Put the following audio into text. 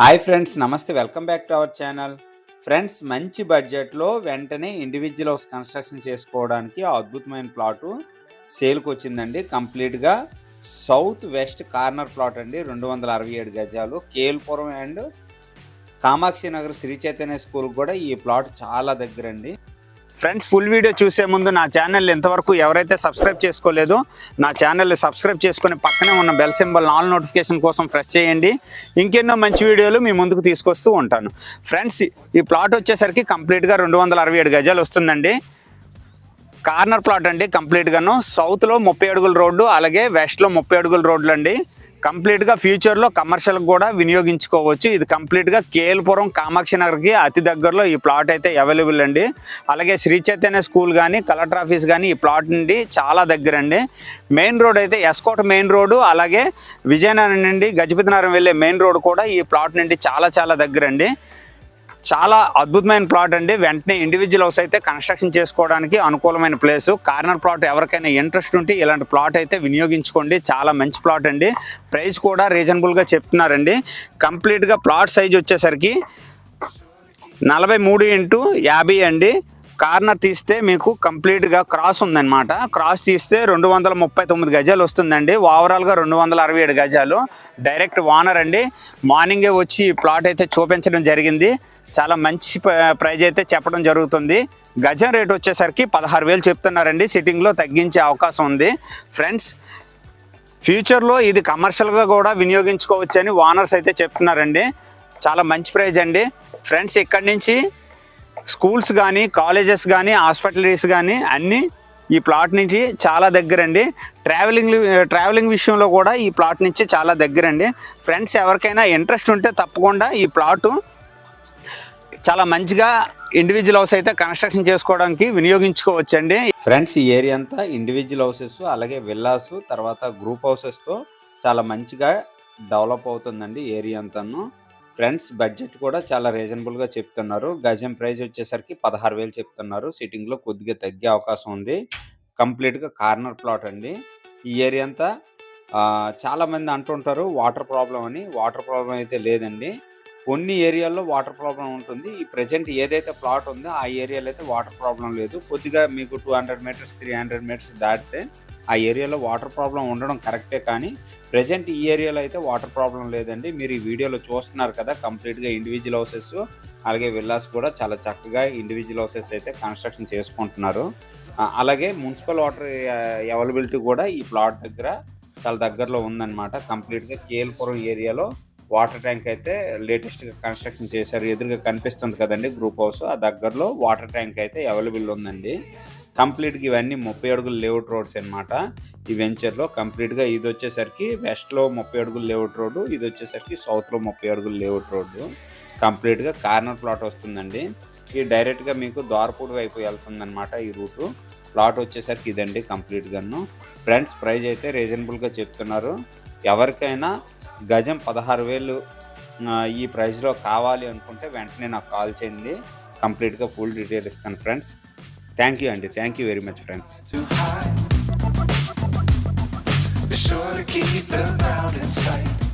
Hi friends నమస్తే. Welcome back to our channel friends మంచి బడ్జెట్లో వెంటనే ఇండివిజువల్ హౌస్ కన్స్ట్రక్షన్ చేసుకోవడానికి అద్భుతమైన ప్లాటు సేల్కి వచ్చిందండి. కంప్లీట్గా సౌత్ వెస్ట్ కార్నర్ ప్లాట్ అండి. రెండు వందల అరవై ఏడు గజాలు. కేల్పురం అండ్ కామాక్షి నగర్ శ్రీ చైతన్య స్కూల్ కూడా ఈ ప్లాట్ చాలా దగ్గర అండి ఫ్రెండ్స్ ఫుల్ వీడియో చూసే ముందు నా ఛానల్ ఇంతవరకు ఎవరైతే సబ్స్క్రైబ్ చేసుకోలేదో నా ఛానల్ సబ్స్క్రైబ్ చేసుకుని పక్కనే ఉన్న బెల్ సింబల్ ఆల్ నోటిఫికేషన్ కోసం ప్రెస్ చేయండి. ఇంకెన్నో మంచి వీడియోలు మీ ముందుకు తీసుకొస్తూ ఉంటాను. ఫ్రెండ్స్ ఈ ప్లాట్ వచ్చేసరికి కంప్లీట్గా రెండు వందల అరవై ఏడు గజాలు వస్తుందండి. కార్నర్ ప్లాట్ అండి కంప్లీట్గాను సౌత్లో ముప్పై అడుగుల రోడ్డు అలాగే వెస్ట్లో ముప్పై అడుగుల రోడ్లు అండి కంప్లీట్గా ఫ్యూచర్లో కమర్షియల్ కూడా వినియోగించుకోవచ్చు. ఇది కంప్లీట్గా కేఎల్పురం కామాక్షి నగర్కి అతి దగ్గరలో ఈ ప్లాట్ అయితే అవైలబుల్ అండి. అలాగే శ్రీ చైతన్య స్కూల్ కానీ కలెక్టర్ ఆఫీస్ కానీ ఈ ప్లాట్ నుండి చాలా దగ్గర అండి మెయిన్ రోడ్ అయితే ఎస్కోట్ మెయిన్ రోడ్డు అలాగే విజయనగరం నుండి గజపతినగరం వెళ్ళే మెయిన్ రోడ్ కూడా ఈ ప్లాట్ నుండి చాలా చాలా దగ్గర అండి చాలా అద్భుతమైన ప్లాట్ అండి. వెంటనే ఇండివిజువల్ హౌస్ అయితే కన్స్ట్రక్షన్ చేసుకోవడానికి అనుకూలమైన ప్లేస్ కార్నర్ ప్లాట్ ఎవరికైనా ఇంట్రెస్ట్ ఉంటే ఇలాంటి ప్లాట్ అయితే వినియోగించుకోండి. చాలా మంచి ప్లాట్ అండి. ప్రైస్ కూడా రీజనబుల్గా చెప్తున్నారండి. కంప్లీట్గా ప్లాట్ సైజ్ వచ్చేసరికి నలభై మూడు ఇంటూ యాభై అండి. కార్నర్ తీస్తే మీకు కంప్లీట్గా క్రాస్ ఉందన్నమాట. క్రాస్ తీస్తే రెండు వందల ముప్పై తొమ్మిది గజాలు వస్తుందండి. ఓవరాల్గా రెండు వందల అరవై ఏడు గజాలు. డైరెక్ట్ వానర్ అండి. మార్నింగే వచ్చి ఈ ప్లాట్ అయితే చూపించడం జరిగింది. చాలా మంచి ప్రైజ్ అయితే చెప్పడం జరుగుతుంది. గజం రేట్ వచ్చేసరికి పదహారు వేలు చెప్తున్నారండి. సిట్టింగ్లో తగ్గించే అవకాశం ఉంది. ఫ్రెండ్స్ ఫ్యూచర్లో ఇది కమర్షియల్గా కూడా వినియోగించుకోవచ్చని ఓనర్స్ అయితే చెప్తున్నారండి. చాలా మంచి ప్రైజ్ అండి. ఫ్రెండ్స్ ఇక్కడి నుంచి స్కూల్స్ కానీ కాలేజెస్ కానీ హాస్పిటలరీస్ కానీ అన్నీ ఈ ప్లాట్ నుంచి చాలా దగ్గరండి. ట్రావెలింగ్ ట్రావెలింగ్ విషయంలో కూడా ఈ ప్లాట్ నుంచి చాలా దగ్గరండి. ఫ్రెండ్స్ ఎవరికైనా ఇంట్రెస్ట్ ఉంటే తప్పకుండా ఈ ప్లాటు చాలా మంచిగా ఇండివిజువల్ హౌస్ అయితే కన్స్ట్రక్షన్ చేసుకోవడానికి వినియోగించుకోవచ్చండి. ఫ్రెండ్స్ ఈ ఏరియా అంతా ఇండివిజువల్ హౌసెస్ అలాగే విల్లాస్ తర్వాత గ్రూప్ హౌసెస్తో చాలా మంచిగా డెవలప్ అవుతుందండి ఏరియా అంతాను. ఫ్రెండ్స్ బడ్జెట్ కూడా చాలా రీజనబుల్గా చెప్తున్నారు. గజం ప్రైస్ వచ్చేసరికి పదహారు వేలు చెప్తున్నారు. సిట్టింగ్లో కొద్దిగా తగ్గే అవకాశం ఉంది. కంప్లీట్గా కార్నర్ ప్లాట్ అండి. ఈ ఏరియా అంతా చాలామంది అంటుంటారు వాటర్ ప్రాబ్లం అని. వాటర్ ప్రాబ్లం అయితే లేదండి. కొన్ని ఏరియాల్లో వాటర్ ప్రాబ్లం ఉంటుంది. ఈ ప్రజెంట్ ఏదైతే ప్లాట్ ఉందో ఆ ఏరియాలో అయితే వాటర్ ప్రాబ్లం లేదు. కొద్దిగా మీకు two hundred meters three hundred meters దాటితే ఆ ఏరియాలో వాటర్ ప్రాబ్లం ఉండడం కరెక్టే కానీ ప్రజెంట్ ఈ ఏరియాలో అయితే వాటర్ ప్రాబ్లం లేదండి. మీరు ఈ వీడియోలో చూస్తున్నారు కదా కంప్లీట్గా ఇండివిజువల్ హౌసెస్. అలాగే విల్లాస్ కూడా చాలా చక్కగా ఇండివిజువల్ హౌసెస్ అయితే కన్స్ట్రక్షన్ చేసుకుంటున్నారు. అలాగే మున్సిపల్ వాటర్ అవైలబిలిటీ కూడా ఈ ప్లాట్ దగ్గర చాలా దగ్గరలో ఉందన్నమాట. కంప్లీట్గా కేల్పురం ఏరియాలో వాటర్ ట్యాంక్ అయితే లేటెస్ట్గా కన్స్ట్రక్షన్ చేశారు. ఎదురుగా కనిపిస్తుంది కదండి గ్రూప్ హౌస్. ఆ దగ్గరలో వాటర్ ట్యాంక్ అయితే అవైలబుల్ ఉందండి. కంప్లీట్గా ఇవన్నీ ముప్పై అడుగులు లేఅవుట్ రోడ్స్ అనమాట ఈ వెంచర్లో కంప్లీట్గా ఇది వచ్చేసరికి వెస్ట్లో ముప్పై అడుగులు లేఅవుట్ రోడ్డు ఇది వచ్చేసరికి సౌత్లో ముప్పై అడుగులు లేఅవుట్ రోడ్డు. కంప్లీట్గా కార్నర్ ప్లాట్ వస్తుందండి. ఇది డైరెక్ట్గా మీకు ద్వారపూడి వైపు వెళ్తుందన్నమాట ఈ రూటు. ప్లాట్ వచ్చేసరికి ఇదండి కంప్లీట్గాను. ఫ్రెండ్స్ ప్రైజ్ అయితే రీజనబుల్గా చెప్తున్నారు. ఎవరికైనా గజం పదహారు వేలు ఈ ప్రైస్లో కావాలి అనుకుంటే వెంటనే నాకు కాల్ చేయండి. కంప్లీట్గా ఫుల్ డీటెయిల్ ఇస్తాను ఫ్రెండ్స్ థ్యాంక్ యూ అండి. Thank you very much friends sure to keep the mountain sight.